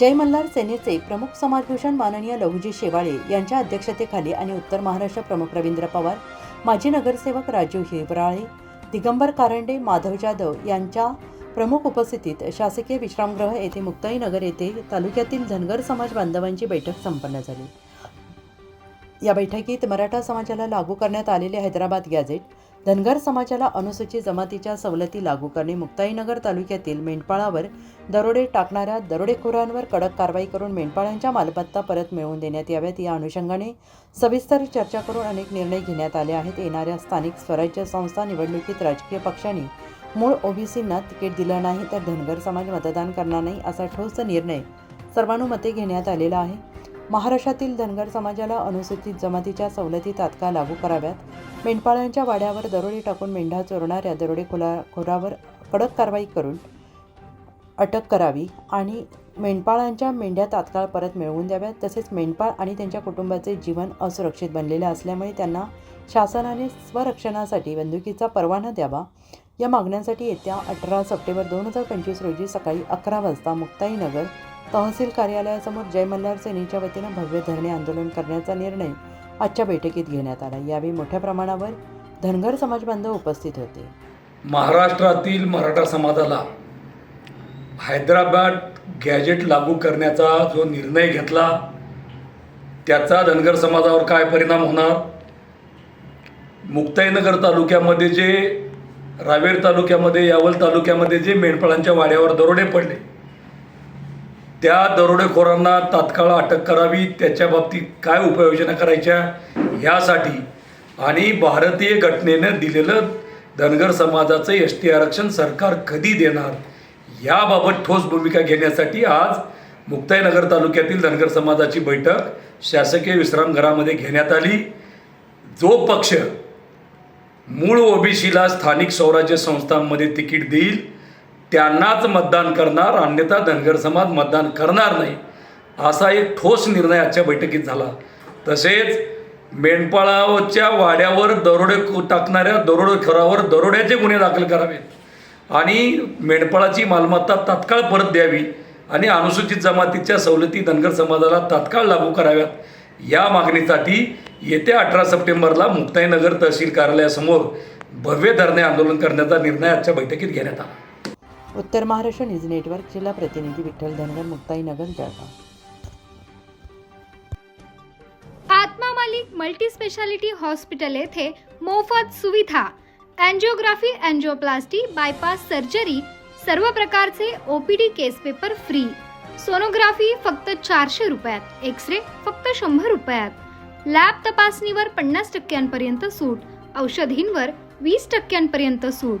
जय मल्हार सेनेचे प्रमुख समाजभूषण माननीय लघुजी शेवाळे यांच्या अध्यक्षतेखाली आणि उत्तर महाराष्ट्र प्रमुख रवींद्र पवार माजी नगरसेवक राजू हिवराळे दिगंबर कारंडे माधव जाधव यांच्या प्रमुख उपस्थितीत शासकीय विश्रामगृह येथे मुक्ताई नगर येथे तालुक्यातील धनगर समाज बांधवांची बैठक संपन्न झाली. या बैठकीत मराठा समाजाला लागू करण्यात आलेले हैदराबाद गॅझेट धनगर समाजाला अनुसूचित जमातीच्या सवलती लागू करणे मुक्ताईनगर तालुक्यातील मेंढपाळावर दरोडे टाकणाऱ्या दरोडेखोरांवर कडक कारवाई करून मेंढपाळांच्या मालमत्ता परत मिळवून देण्यात याव्यात. या अनुषंगाने सविस्तर चर्चा करून अनेक निर्णय घेण्यात आले आहेत. येणाऱ्या स्थानिक स्वराज्य संस्था निवडणुकीत राजकीय पक्षांनी मूळ ओबीसींना तिकीट दिलं नाही तर धनगर समाज मतदान करणार नाही असा ठोस निर्णय सर्वानुमते घेण्यात आलेला आहे. महाराष्ट्रातील धनगर समाजाला अनुसूचित जमातीच्या सवलती तात्काळ लागू कराव्यात. मेंढपाळांच्या वाड्यावर दरोडे टाकून मेंढा चोरणाऱ्या दरोडेखोला खोरावर कडक कारवाई करून अटक करावी आणि मेंढपाळांच्या मेंढ्या तात्काळ परत मिळवून द्याव्यात. तसेच मेंढपाळ आणि त्यांच्या कुटुंबाचे जीवन असुरक्षित बनलेले असल्यामुळे त्यांना शासनाने स्वरक्षणासाठी बंदुकीचा परवाना द्यावा. या मागण्यांसाठी येत्या अठरा सप्टेंबर दोन हजार पंचवीस रोजी सकाळी अकरा वाजता मुक्ताईनगर तहसील कार्यालयासमोर जय मल्हार सेनेच्या वतीनं भव्य धरणे आंदोलन करण्याचा निर्णय आजच्या बैठकीत घेण्यात आला. यावेळी मोठ्या प्रमाणावर धनगर समाज बांधव उपस्थित होते. महाराष्ट्रातील मराठा समाजाला हैदराबाद गॅजेट लागू करण्याचा जो निर्णय घेतला त्याचा धनगर समाजावर काय परिणाम होणार? मुक्ताईनगर तालुक्यामध्ये जे रावेर तालुक्यामध्ये यावल तालुक्यामध्ये जे मेंढपाळांच्या वाड्यावर दरोडे पडले त्या दरोडेखोरांना तात्काळ अटक करावी त्याच्या बाबतीत काय उपाययोजना करायच्या ह्यासाठी आणि भारतीय घटनेनं दिलेलं धनगर समाजाचं एस टी आरक्षण सरकार कधी देणार याबाबत ठोस भूमिका घेण्यासाठी आज मुक्ताईनगर तालुक्यातील धनगर समाजाची बैठक शासकीय विश्रामघरामध्ये घेण्यात आली. जो पक्ष मूळ ओबीसीला स्थानिक स्वराज्य संस्थांमध्ये तिकीट देईल त्यांनाच मतदान करणार अन्यथा धनगर समाज मतदान करणार नाही असा एक ठोस निर्णय आजच्या बैठकीत झाला. तसेच मेंढपाळाच्या वाड्यावर दरोडे टाकणाऱ्या दरोडेखोरावर दरोड्याचे गुन्हे दाखल करावेत. आणि मेंढपाळाची मालमत्ता तात्काळ परत द्यावी आणि अनुसूचित जमातीच्या सवलती धनगर समाजाला तात्काळ लागू कराव्यात. या मागणीसाठी येत्या अठरा सप्टेंबरला मुक्ताईनगर तहसील कार्यालयासमोर भव्य धरणे आंदोलन करण्याचा निर्णय आजच्या बैठकीत घेण्यात आला. उत्तर महाराष्ट्र न्यूज नेटवर्क जिल्हा प्रतिनिधी विठ्ठल धनगर मुक्ताईनगर जळगाव. आत्मा मालिक मल्टी स्पेशालिटी हॉस्पिटल येथे मोफत सुविधा अँजिओग्राफी अँजिओप्लास्टी बायपास सर्जरी सर्व प्रकारचे OPD case paper free sonography फक्त चारशे रुपयात एक्स रे फक्त शंभर रुपयात. लॅब तपासणीवर पन्नास टक्क्यांपर्यंत सूट औषधींवर वीस टक्क्यांपर्यंत सूट.